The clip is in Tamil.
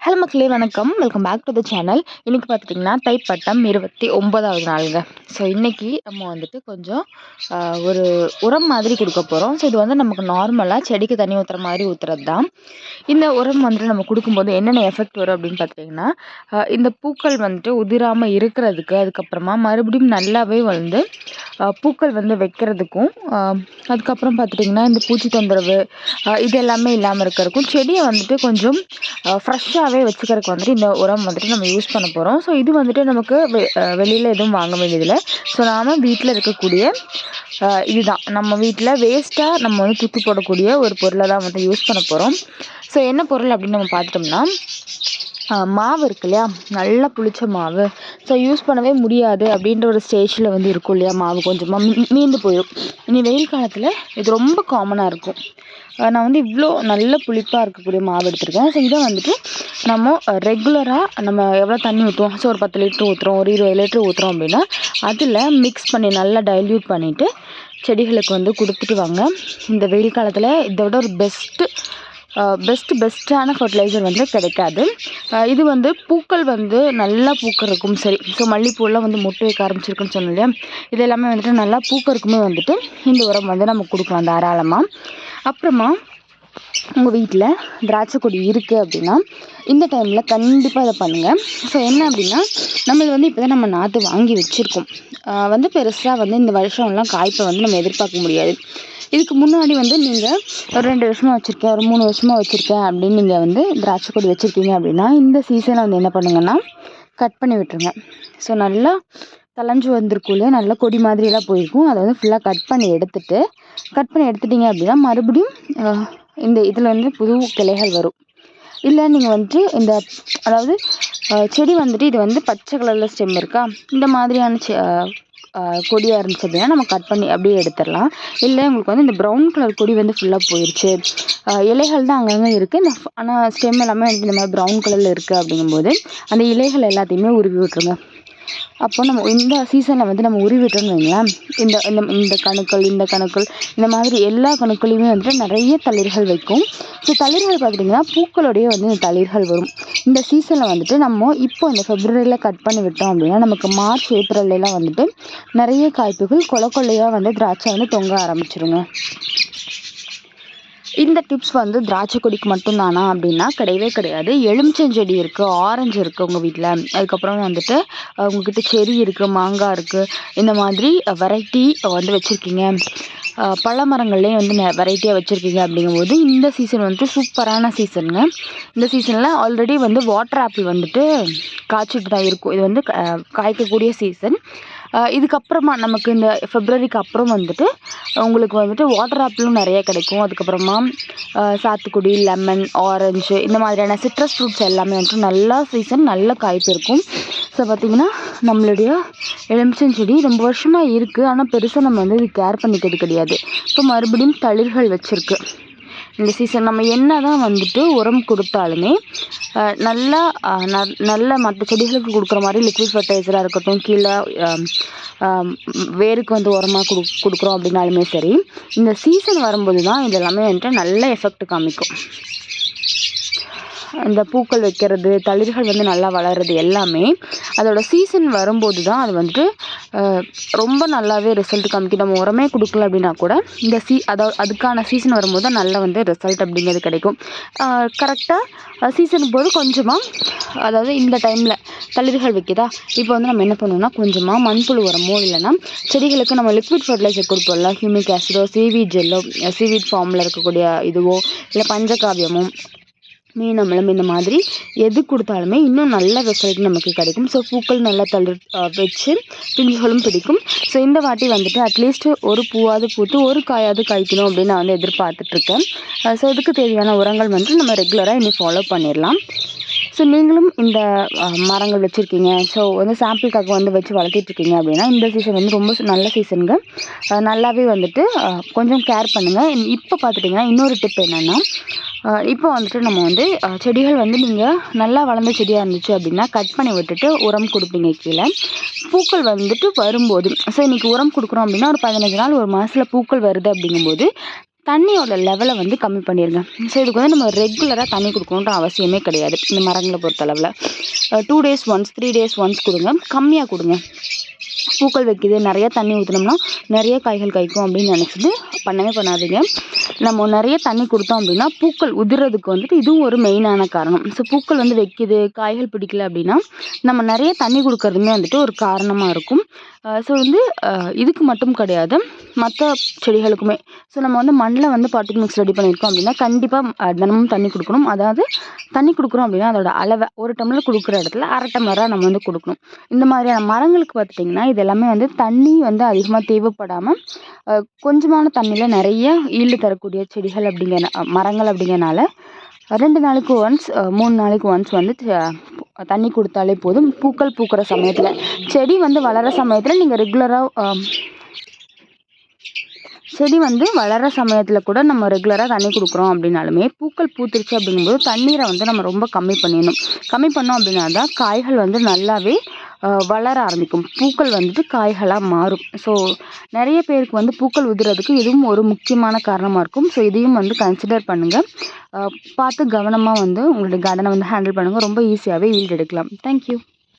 ஹலோ மக்களே வணக்கம். Welcome back to the channel இன்றைக்கி பார்த்துட்டிங்கன்னா தைப்பட்டம் இருபத்தி ஒன்பதாவது நாளுங்க. ஸோ இன்றைக்கி நம்ம வந்துட்டு கொஞ்சம் ஒரு உரம் மாதிரி கொடுக்க போகிறோம் ஸோ இது வந்து நமக்கு நார்மலாக செடிக்கு தண்ணி ஊற்றுற மாதிரி ஊற்றுறது தான் இந்த உரம் வந்துட்டு நம்ம கொடுக்கும்போது என்னென்ன எஃபெக்ட் வரும் அப்படின்னு பார்த்தீங்கன்னா இந்த பூக்கள் வந்துட்டு உதிராமல் இருக்கிறதுக்கு அதுக்கப்புறமா மறுபடியும் நல்லாவே வந்து பூக்கள் வந்து வைக்கிறதுக்கும் அதுக்கப்புறம் பார்த்துட்டிங்கன்னா இந்த பூச்சி தொந்தரவு இது எல்லாமே இல்லாமல் இருக்கிறதுக்கும் செடியை வந்துட்டு கொஞ்சம் ஃப்ரெஷ்ஷாகவே வச்சுக்கிறதுக்கு வந்துட்டு இந்த உரம் வந்துட்டு நம்ம யூஸ் பண்ண போகிறோம் ஸோ இது வந்துட்டு நமக்கு வெ வெளியில் எதுவும் வாங்க வேண்டியதில்லை. ஸோ நாம் வீட்டில் இருக்கக்கூடிய இதுதான். நம்ம வீட்டில் வேஸ்ட்டாக நம்ம வந்து தூக்கி போடக்கூடிய ஒரு பொருளை தான் வந்து யூஸ் பண்ண போகிறோம் ஸோ என்ன பொருள் அப்படின்னு நம்ம பார்த்துட்டோம்னா மாவு இருக்கு இல்லையா? நல்லா புளிச்ச மாவு. ஸோ யூஸ் பண்ணவே முடியாது அப்படின்ற ஒரு ஸ்டேஜில் வந்து இருக்கும் இல்லையா மாவு கொஞ்சமாக மீ மீந்து போயிடும் இனி வெயில் காலத்தில் இது ரொம்ப காமனாக இருக்கும். நான் வந்து இவ்வளோ நல்ல புளிப்பாக இருக்கக்கூடிய மாவு எடுத்திருக்கேன். ஸோ இதை வந்துட்டு நம்ம ரெகுலராக நம்ம எவ்வளோ தண்ணி ஊற்றுவோம் ஸோ ஒரு பத்து லிட்டர் ஊற்றுறோம் ஒரு இருபது லிட்டர் ஊற்றுறோம் அப்படின்னா அதில் மிக்ஸ் பண்ணி நல்லா டைல்யூட் பண்ணிவிட்டு செடிகளுக்கு வந்து கொடுத்துட்டு வாங்க. இந்த வெயில் காலத்தில் இதை விட ஒரு பெஸ்ட்டு பெஸ்ட்டு பெஸ்ட்டான ஃபர்டிலைசர் வந்து கிடைக்காது. இது வந்து பூக்கள் வந்து நல்லா பூக்கிறதுக்கும் சரி. ஸோ மல்லிப்பூலாம் வந்து மொட்டு வைக்க ஆரம்பிச்சிருக்குன்னு சொன்னோம் இல்லையா இது எல்லாமே வந்துட்டு நல்லா பூக்கிறதுக்குமே வந்துட்டு இந்த உரம் வந்து நம்ம கொடுக்கலாம் தாராளமாக அப்புறமா உங்கள் வீட்டில் திராட்சை கொடி இருக்குது அப்படின்னா இந்த டைமில் கண்டிப்பாக இதை பண்ணுங்கள் ஸோ என்ன அப்படின்னா நம்மளது வந்து இப்போ தான் நம்ம நாற்று வாங்கி வச்சுருக்கோம். வந்து பெருசாக வந்து இந்த வருஷம்லாம் காய்ப்பை வந்து நம்ம எதிர்பார்க்க முடியாது. இதுக்கு முன்னாடி வந்து நீங்கள் ஒரு ரெண்டு வருஷமாக வச்சுருக்கேன் ஒரு மூணு வருஷமாக வச்சுருக்கேன் அப்படின்னு நீங்கள் வந்து திராட்சை கொடி வச்சுருக்கீங்க அப்படின்னா இந்த சீசனில் வந்து என்ன பண்ணுங்கன்னா கட் பண்ணி விட்டுருங்க. ஸோ நல்லா தளைஞ்சு வந்திருக்கும் இல்லையா நல்லா கொடி மாதிரியெல்லாம் போயிருக்கும். அதை வந்து ஃபுல்லாக கட் பண்ணி எடுத்துகிட்டு கட் பண்ணி எடுத்துட்டிங்க அப்படின்னா மறுபடியும் இந்த இதில் வந்து புது கிளைகள் வரும். இல்லை நீங்கள் வந்துட்டு இந்த அதாவது செடி வந்துட்டு இது வந்து பச்சை கலரில் ஸ்டெம் இருக்கா? இந்த மாதிரியான செ கொடியாக இருந்துச்சு அப்படின்னா நம்ம கட் பண்ணி அப்படியே எடுத்துடலாம். இல்லை உங்களுக்கு வந்து இந்த ப்ரௌன் கலர் கொடி வந்து ஃபுல்லாக போயிடுச்சு இலைகள் தான் அங்கங்கே இருக்குது இந்த ஆனால் ஸ்டெம் எல்லாமே இந்த மாதிரி ப்ரௌன் கலரில் இருக்குது அப்படிங்கும்போது அந்த இலைகள் எல்லாத்தையுமே உருவி விட்டுருங்க. அப்போ நம்ம இந்த சீசனில் வந்து நம்ம உருவிட்டோம்னு வைங்களேன். இந்த இந்த இந்த கணுக்கள் இந்த கணுக்கள் இந்த மாதிரி எல்லா கணுக்களையுமே வந்துட்டு நிறைய தளிர்கள் வைக்கும். ஸோ தளிர்கள் பார்த்துட்டிங்கன்னா பூக்களோடையே வந்து இந்த தளிர்கள் வரும். இந்த சீசனில் வந்துட்டு நம்ம இப்போ இந்த ஃபெப்ரவரியில் கட் பண்ணி விட்டோம் அப்படின்னா நமக்கு மார்ச் ஏப்ரல்லாம் வந்துட்டு நிறைய காய்ப்புகள் கொலை கொள்ளையாக வந்து திராட்சை வந்து தொங்க ஆரம்பிச்சிருங்க. இந்த டிப்ஸ் வந்து திராட்சை கொடிக்கு மட்டும்தானா அப்படின்னா கிடையவே கிடையாது. எலுமிச்சஞ்செடி இருக்குது ஆரஞ்சு இருக்குது உங்கள் வீட்டில் அதுக்கப்புறம் வந்துட்டு உங்ககிட்ட செரி இருக்குது மாங்காய் இருக்குது இந்த மாதிரி வெரைட்டி வந்து வச்சுருக்கீங்க. பழ மரங்கள்லேயும் வந்து வெரைட்டியாக வச்சுருக்கீங்க அப்படிங்கும்போது இந்த சீசன் வந்துட்டு சூப்பரான சீசனுங்க இந்த சீசனில் ஆல்ரெடி வந்து வாட்டர் ஆப்பிள் வந்துட்டு காய்ச்சிட்டு தான் இருக்கும். இது வந்து காய்க்கக்கூடிய சீசன் இதுக்கப்புறமா நமக்கு இந்த ஃபெப்ரவரிக்கு அப்புறம் வந்துட்டு உங்களுக்கு வந்துட்டு வாட்டர் ஆப்பிளும் நிறைய கிடைக்கும். அதுக்கப்புறமா சாத்துக்குடி லெமன் ஆரஞ்சு இந்த மாதிரியான சிட்ரஸ் ஃப்ரூட்ஸ் எல்லாமே வந்துட்டு நல்லா சீசன் நல்ல காய்ப்பு இருக்கும் ஸோ பார்த்திங்கன்னா நம்மளுடைய எலுமிச்சம் செடி ரொம்ப வருஷமாக இருக்குது ஆனால் பெருசாக நம்ம வந்து இது கேர் பண்ணிக்கிறது கிடையாது. இப்போ மறுபடியும் தளிர்கள் வச்சுருக்கு. இந்த சீசன் நம்ம என்ன தான் வந்துட்டு உரம் கொடுத்தாலுமே நல்லா நல்ல மற்ற செடிகளுக்கு கொடுக்குற மாதிரி லிக்விட் ஃபர்டிலைசராக இருக்கட்டும் கீழே வேருக்கு வந்து உரமாக கொடு கொடுக்குறோம் அப்படின்னாலுமே சரி இந்த சீசன் வரும்போது தான் இதெல்லாமே வந்துட்டு நல்ல எஃபெக்ட் காமிக்கும். இந்த பூக்கள் வைக்கிறது தளிர்கள் வந்து நல்லா வளர்கிறது எல்லாமே அதோடய சீசன் வரும்போது தான் அது வந்துட்டு ரொம்ப நல்லாவே ரிசல்ட் காமிக்கும் நம்ம உரமே கொடுக்கல அப்படின்னா கூட இந்த சீ அதாவது அதுக்கான சீசன் வரும்போது தான் நல்லா வந்து ரிசல்ட் அப்படிங்கிறது கிடைக்கும். கரெக்டாக சீசன் போது கொஞ்சமாக அதாவது இந்த டைமில் தளிர்கள் வைக்கிதா? இப்போ வந்து நம்ம என்ன பண்ணுவோம்னா கொஞ்சமாக மண்புழு உரமோ இல்லைன்னா செடிகளுக்கு நம்ம லிக்விட் ஃபர்டிலைசர் கொடுப்போம்ல ஹியூமிக் ஆசிடோ சீவீட் ஜெல்லோ சீவீட் ஃபார்மில் இருக்கக்கூடிய இதுவோ இல்லை பஞ்சகாவியமோ மீன் அமிலம் இந்த மாதிரி எது கொடுத்தாலுமே இன்னும் நல்ல ரிசல்ட் நமக்கு கிடைக்கும். ஸோ பூக்கள் நல்லா தளிர் வச்சு பிஞ்சுகளும் பிடிக்கும். ஸோ இந்த வாட்டி வந்துட்டு அட்லீஸ்ட் ஒரு பூவாவது பூத்து ஒரு காயாவது காய்க்கணும் அப்படின்னு நான் வந்து எதிர்பார்த்துட்ருக்கேன் ஸோ இதுக்கு தேவையான உரங்கள் வந்து நம்ம ரெகுலராக இனி ஃபாலோ பண்ணிடலாம். ஸோ நீங்களும் இந்த மரங்கள் வச்சுருக்கீங்க. ஸோ வந்து சாம்பிளுக்காக வந்து வச்சு வளர்த்திட்ருக்கீங்க அப்படின்னா இந்த சீசன் வந்து ரொம்ப நல்ல சீசனுங்க நல்லாவே வந்துட்டு கொஞ்சம் கேர் பண்ணுங்கள் இப்போ பார்த்துட்டிங்கன்னா இன்னொரு டிப் என்னென்னா இப்போ வந்துட்டு நம்ம வந்து செடிகள் வந்து நீங்கள் நல்லா வளர்ந்த செடியாக இருந்துச்சு அப்படின்னா கட் பண்ணி விட்டுட்டு உரம் கொடுப்பீங்க கீழே. பூக்கள் வந்துட்டு வரும்போது ஸோ இன்றைக்கி உரம் கொடுக்குறோம் அப்படின்னா ஒரு பதினஞ்சு நாள் ஒரு மாதத்தில் பூக்கள் வருது அப்படிங்கும்போது தண்ணியோட லெவலை வந்து கம்மி பண்ணிடுங்க ஸோ இதுக்கு வந்து நம்ம ரெகுலராக தண்ணி கொடுக்கணுன்ற அவசியமே கிடையாது. இந்த மரங்களை பொறுத்தளவில். Two days once three days once கொடுங்க. கம்மியாக கொடுங்க. பூக்கள் வைக்கிது நிறைய தண்ணி ஊற்றினோம்னா நிறைய காய்கள் காய்க்கும் அப்படின்னு நினச்சிட்டு பண்ணவே பண்ணாதீங்க. நம்ம நிறைய தண்ணி கொடுத்தோம் அப்படின்னா பூக்கள் உதிர்றதுக்கு வந்துட்டு இதுவும் ஒரு மெயினான காரணம். ஸோ பூக்கள் வந்து வைக்கிது காய்கள் பிடிக்கல அப்படின்னா நம்ம நிறைய தண்ணி கொடுக்கறதுமே வந்துட்டு ஒரு காரணமாக இருக்கும். ஸோ வந்து இதுக்கு மட்டும் கிடையாது. மற்ற செடிகளுக்குமே. ஸோ நம்ம வந்து மண்ணில் வந்து பாட்டுக்கு மிக்ஸ் ரெடி பண்ணியிருக்கோம் அப்படின்னா கண்டிப்பாக தினமும் தண்ணி கொடுக்கணும். அதாவது தண்ணி கொடுக்குறோம் அப்படின்னா அதோட அளவை ஒரு டம்ளர் கொடுக்குற இடத்துல அரை டம்ளராக நம்ம வந்து கொடுக்கணும். இந்த மாதிரியான மரங்களுக்கு பார்த்துட்டிங்கன்னா இது எல்லாமே வந்து தண்ணி வந்து அதிகமாக தேவைப்படாமல் கொஞ்சமான தண்ணியில் நிறைய ஈல்டு தரக்கூடிய செடிகள் அப்படிங்கிற மரங்கள் அப்படிங்கிறனால ரெண்டு நாளைக்கு ஒன்ஸ் மூணு நாளைக்கு ஒன்ஸ் வந்து தண்ணி கொடுத்தாலே போதும். பூக்கள் பூக்கிற சமயத்தில். செடி வந்து வளர சமயத்தில் நீங்கள் ரெகுலராக செடி வந்து வளர சமயத்தில் கூட நம்ம ரெகுலராக தண்ணி கொடுக்குறோம் அப்படின்னாலுமே பூக்கள் பூத்துருச்சு அப்படிங்கும்போது தண்ணீரை வந்து நம்ம ரொம்ப கம்மி பண்ணிடணும். கம்மி பண்ணோம் அப்படின்னா தான் காய்கள் வந்து நல்லாவே வளர ஆரம்பிக்கும். பூக்கள் வந்துட்டு காய்களாக மாறும். ஸோ நிறைய பேருக்கு வந்து பூக்கள் உதிர்றதுக்கு இதுவும் ஒரு முக்கியமான காரணமாக இருக்கும். ஸோ இதையும் வந்து கன்சிடர் பண்ணுங்கள் பார்த்து கவனமாக வந்து உங்களுடைய கார்டனை வந்து ஹேண்டில் பண்ணுங்கள் ரொம்ப ஈஸியாகவே ஈல்டு எடுக்கலாம். தேங்க்யூ